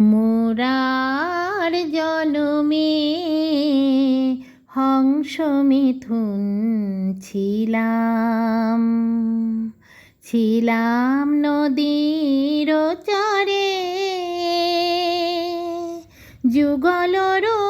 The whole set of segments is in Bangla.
মোরার জনমে হংস মিথুন ছিলাম। ছিলাম নদীর চরে যুগল রূপে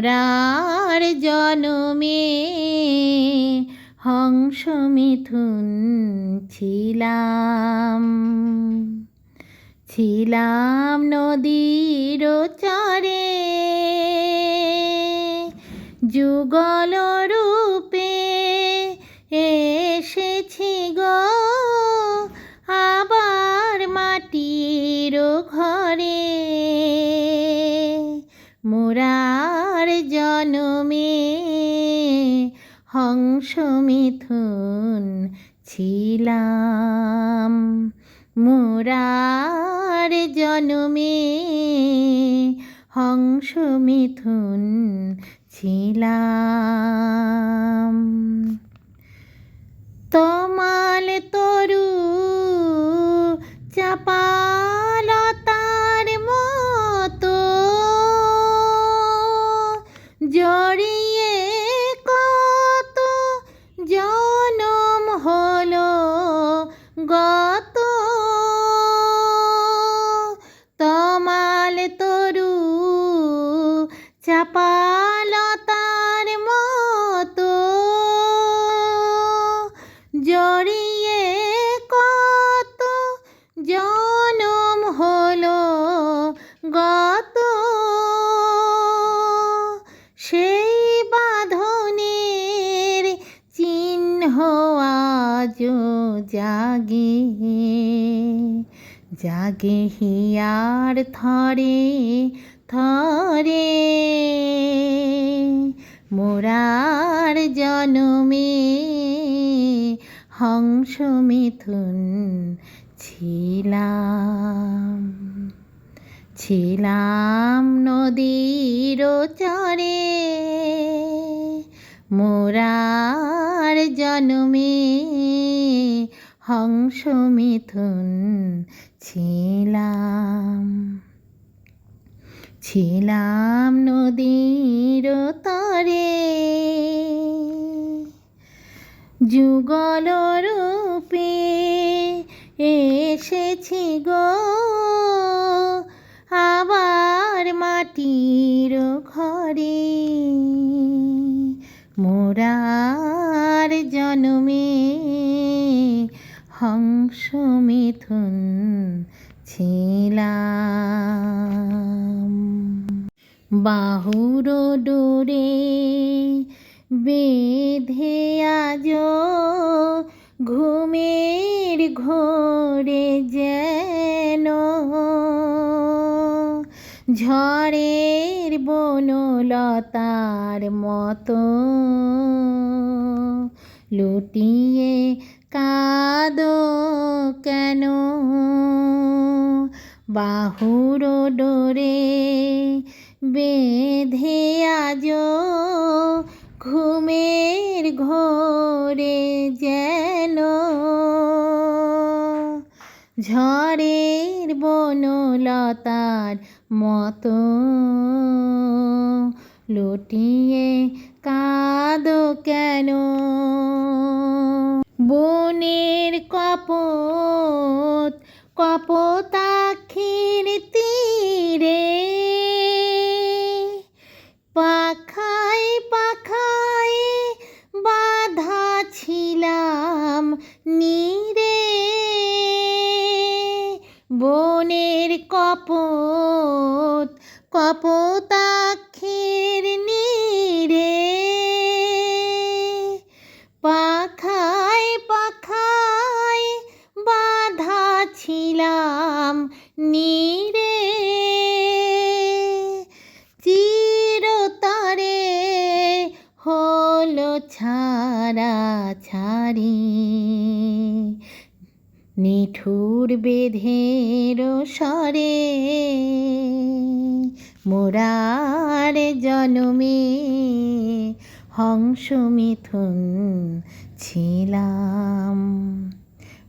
মোরার জনমে হংস মিথুন ছিলাম। ছিলাম নদীর চরে, যুগল রূপে এসেছি গো। আবার মাটির ঘরে মোরার জনমে হংস মিথুন ছিলাম। মোরার জনমে হংস মিথুন ছিলাম। গত সেই বাঁধনের চিহ্ন আজও জাগে। জাগে হিয়ার থরে থরে। মোরার জনমে হংস মিথুন ছিলাম। ছিলাম নদীর চরে, মোরার জনমে হংস মিথুন ছিলাম। ছিলাম নদীর তরে যুগল রূপে এসেছি গো। মাটির ঘরে মোরার জনমে হংস মিথুন ছিলাম। বাহুর ডোরে বেঁধে আজ ঘুমের ঘোরে যেন ঝড়ের বনলতার মতো লুটিয়ে কাঁদো কেন? বাহুর ডোরে বেঁধে আজ ঘুমের ঘোরে যেন। ঝড়ের বনলতার মতো লুটিয়ে কাঁদো কেন? বনের কপত, কপতাক্ষীর তীরে পাখায় পাখায় বাধা ছিলাম নীরে। বনের কপত কপতাক্ষীর নীরে পাখায় পাখায় বাধা ছিলাম নীরে। চিরতরে হলো ছাড়া ছাড়ি। নিঠুর বেধের স্বরে মোরার জনমে হংস মিথুন ছিলাম।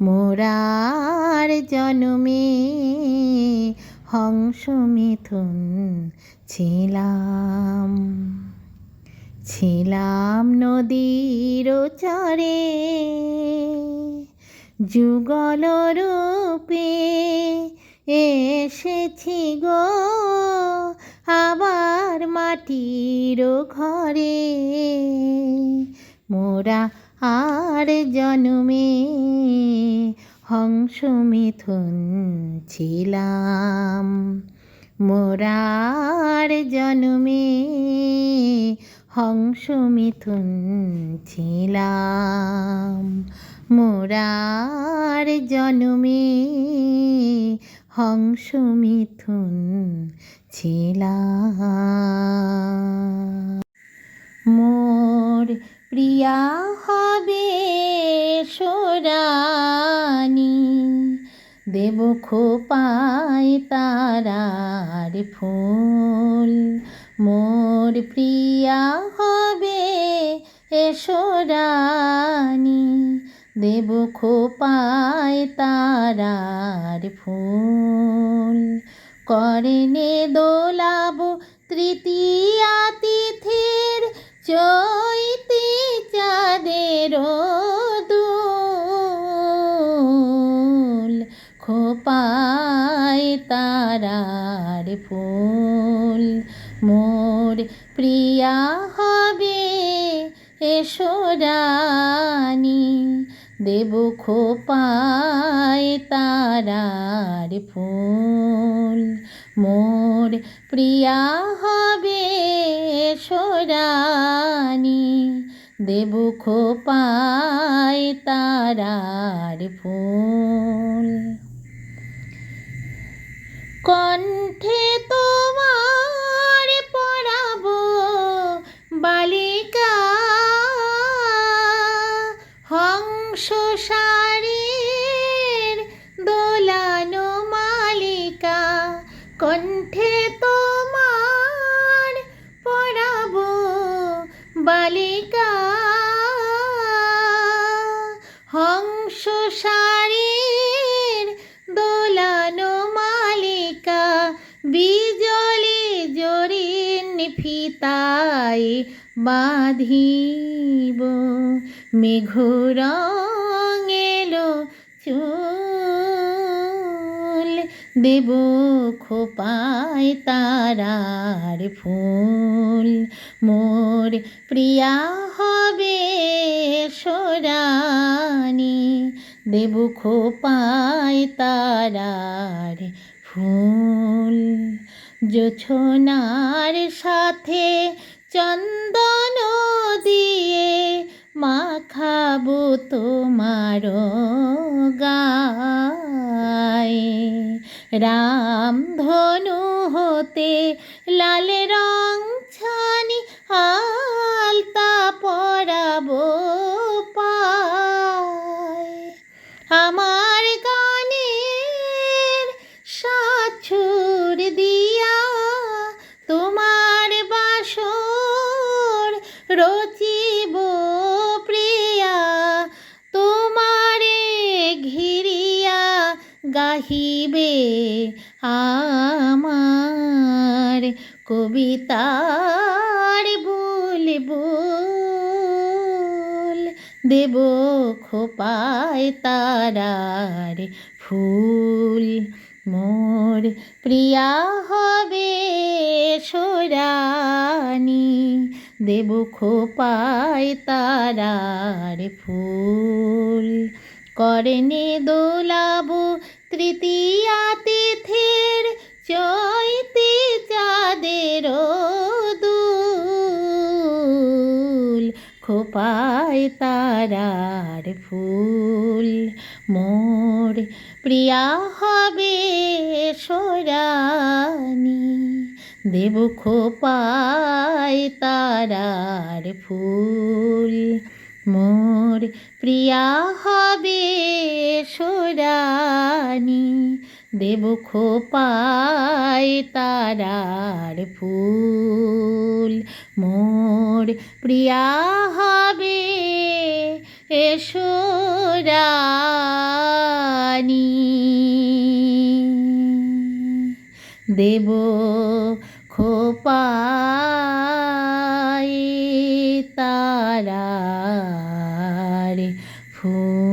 মোরার জনমে হংস মিথুন ছিলাম। ছিলাম নদীর চরে, যুগল রূপে এসেছি গো আবার মাটির ঘরে। মোরা আর জন্মে হংস মিথুন ছিলাম। মোরার জন্মে হংস মিথুন ছিলাম। মোরার জন্মে হংস মিথুন ছিলাম। মোর প্রিয়া হবে সোরানি, দেব খোপায় তারার ফুল। মোর প্রিয়া হবে এসরানি দেব খোপায় তারার ফুল। করেনে দোলাব তৃতীয়া তিথির দেব খোপায় তারার ফুল। মোর প্রিয়া হবে সোরানি দেব খোপায় তারার ফুল। কণ্ঠে তোমার সারের দোলানো মালিকা, কণ্ঠে তোমার পড়াবো বালিকা। হংস সারের দোলানো মালিকা, বিজলি জরিন ফিতায় বাঁধিব। মেঘরং এলো চুল। দেব খোপায় তারার ফুল। মোর প্রিয়া হবে সোরানি। দেব খোপায় তারার ফুল। জোছনার সাথে চন্দন দিয়ে মাখাবো তোমার গায়ে। রাম ধনু হতে লাল রং ছানি আলতা পরাবো আমার গানের সাছুর দিয়া তোমার বাসর রচিব আমার কবিতার বল বল দেব খোপায় তারার ফুল। মোর প্রিয়া হবে সোরানি, দেব খোপায় তারার ফুল। করেনে দোলাব তৃতীয়া তিথির চৈতি চাঁদের দুল, খোপায় তারার ফুল। মোর প্রিয়া হবে সোরানি, দেব খোপায় তারার ফুল। মোর প্রিয়া হবে সোরানি দেব খোপায় তারার ফুল। মোর প্রিয়া হবে এসো দেব খোপায় তারার ফুল